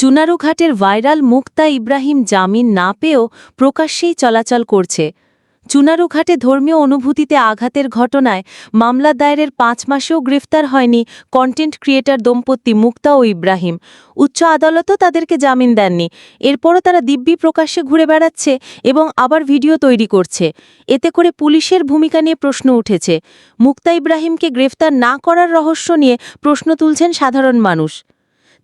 চুনারুঘাটের viral মুক্তা ইব্রাহিম জামিন না পেয়েও প্রকাশ্যেই চলাচল করছে। চুনারুঘাটে ধর্মীয় অনুভূতিতে আঘাতের ঘটনায় মামলা দায়েরের পাঁচ মাসেও গ্রেফতার হয়নি কন্টেন্ট ক্রিয়েটার দম্পতি মুক্তা ও ইব্রাহিম। উচ্চ আদালতও তাদেরকে জামিন দেননি। এরপরও তারা দিব্যি প্রকাশ্যে ঘুরে বেড়াচ্ছে এবং আবার ভিডিও তৈরি করছে। এতে করে পুলিশের ভূমিকা নিয়ে প্রশ্ন উঠেছে। মুক্তা ইব্রাহিমকে গ্রেফতার না করার রহস্য নিয়ে প্রশ্ন তুলছেন সাধারণ মানুষ।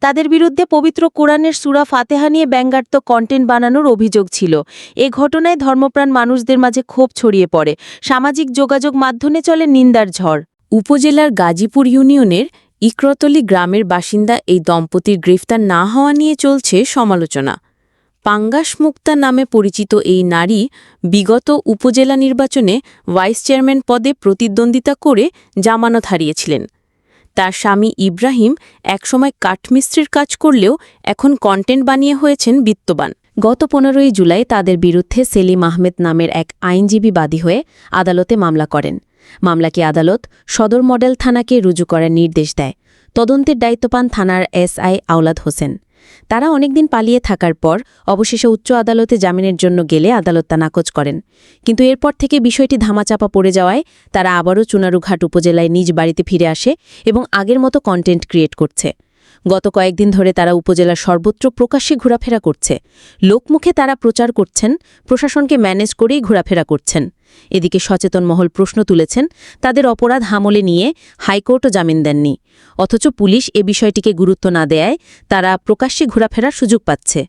তাদের বিরুদ্ধে পবিত্র কোরআনের সুরা ফাতেহা নিয়ে ব্যঙ্গাত্ম কন্টেন্ট বানানোর অভিযোগ ছিল। এ ঘটনায় ধর্মপ্রাণ মানুষদের মাঝে ক্ষোভ ছড়িয়ে পড়ে। সামাজিক যোগাযোগ মাধ্যমে চলে নিন্দার ঝড়। উপজেলার গাজীপুর ইউনিয়নের ইকরতলি গ্রামের বাসিন্দা এই দম্পতির গ্রেফতার না হওয়া নিয়ে চলছে সমালোচনা। পাঙ্গাস মুক্তা নামে পরিচিত এই নারী বিগত উপজেলা নির্বাচনে ভাইস চেয়ারম্যান পদে প্রতিদ্বন্দ্বিতা করে জামানত হারিয়েছিলেন। তার স্বামী ইব্রাহিম একসময় কাঠমিস্ত্রির কাজ করলেও এখন কন্টেন্ট বানিয়ে হয়েছেন বিত্তবান। গত পনেরোই জুলাই তাদের বিরুদ্ধে সেলিম আহমেদ নামের এক আইনজীবী বাদী হয়ে আদালতে মামলা করেন। মামলাকে আদালত সদর মডেল থানাকে রুজু করার নির্দেশ দেয়। তদন্তের দায়িত্ব পান থানার এসআই আওলাদ হোসেন। তারা অনেকদিন পালিয়ে থাকার পর অবশেষে উচ্চ আদালতে জামিনের জন্য গেলে আদালত তা নাকচ করেন। কিন্তু এরপর থেকে বিষয়টি ধামাচাপা পড়ে যাওয়ায় তারা আবারও চুনারুঘাট উপজেলায় নিজ বাড়িতে ফিরে আসে এবং আগের মতো কন্টেন্ট ক্রিয়েট করছে। গত কয়েকদিন ধরে তারা উপজেলার সর্বত্র প্রকাশ্যে ঘোরাফেরা করছে। লোকমুখে তারা প্রচার করছেন, প্রশাসনকে ম্যানেজ করেই ঘোরাফেরা করছেন। এদিকে সচেতন মহল প্রশ্ন তুলেছেন, তাদের অপরাধ হামলে নিয়ে হাইকোর্টও জামিন দেননি। অথচ পুলিশ এ বিষয়টিকে গুরুত্ব না দেয়ায় তারা প্রকাশ্যে ঘোরাফেরার সুযোগ পাচ্ছে।